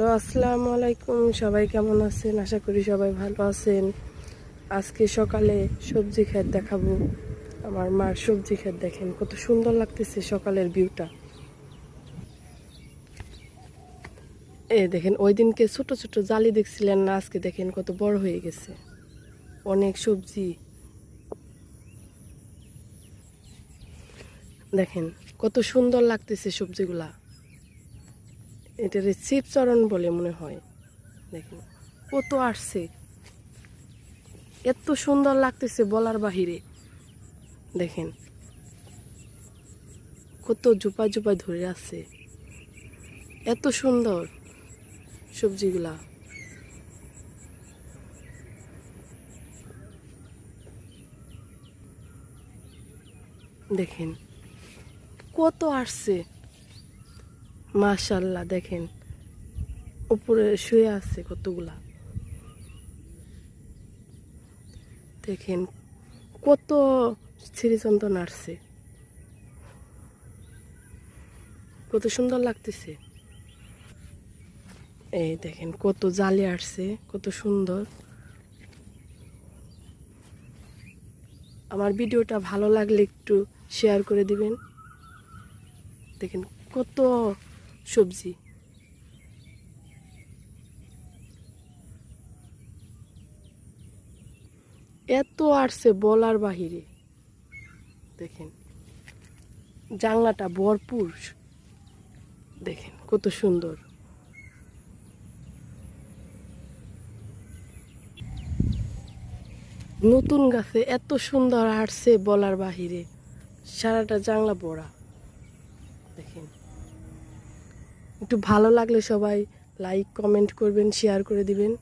আসসালামু আলাইকুম, সবাই কেমন আছেন? আশা করি সবাই ভালো আছেন। আজকে সকালে সবজি ক্ষেত দেখাবো। আমার মার সবজি ক্ষেত দেখেন, কত সুন্দর লাগতেছে সকালের ভিউটা এ দেখেন, ওই দিনকে ছোট ছোট জালি দেখছিলেন না, আজকে দেখেন কত বড় হয়ে গেছে। অনেক সবজি। দেখেন, কত সুন্দর লাগতেছে সবজিগুলা। এটারে শিবচরণ বলে মনে হয়। দেখেন, কত আসছে। এত সুন্দর লাগতেছে বলার বাহিরে। দেখেন, কত জুপা জুপা ধরে আছে। এত সুন্দর সবজিগুলা। দেখেন, কত আসছে। মাশাল্লাহ, দেখেন। উপরে শুয়ে আছে কতগুলা। দেখেন, কত শ্রীচন্দন আসছে। কত সুন্দর লাগতেছে। এই দেখেন, কত জালি আসছে, কত সুন্দর। আমার ভিডিওটা ভালো লাগলে একটু শেয়ার করে দিবেন। দেখেন, কত সবজি। এত আসছে বলার বাহিরে। দেখেন, জানলাটা ভরপুর। দেখেন, কত সুন্দর। নতুন গাছে এত সুন্দর আসছে বলার বাহিরে। সারাটা জানলা বড়া দেখেন। একটু ভালো লাগলে সবাই লাইক কমেন্ট করবেন শেয়ার করে দিবেন।